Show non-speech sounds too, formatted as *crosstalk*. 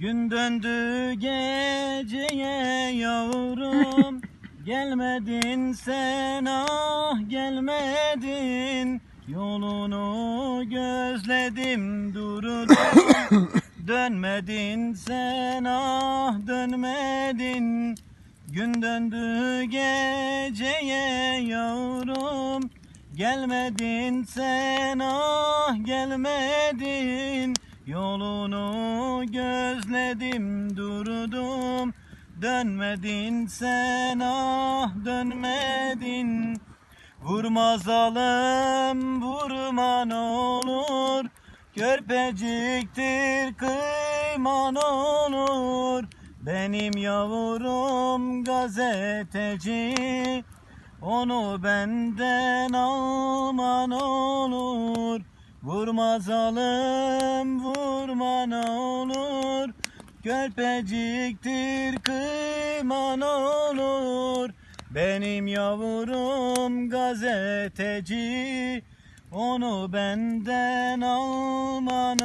Gün döndü geceye yavrum. *laughs* Gelmedin sen ah gelmedin. Yolunu gözledim durdum *coughs* Dönmedin sen ah dönmedin. Gün döndü geceye yavrum. Gelmedin sen ah gelmedin Yolunu gözledim durdum. Dönmedin sen ah dönmedin. Vurma zalim vurman olur. Körpeciktir kıyman olur. Benim yavrum gazeteci. Onu benden alman olur Vurma zalim vurman olur. Körpeciktir kıyman olur. Benim yavrum gazeteci Onu benden alman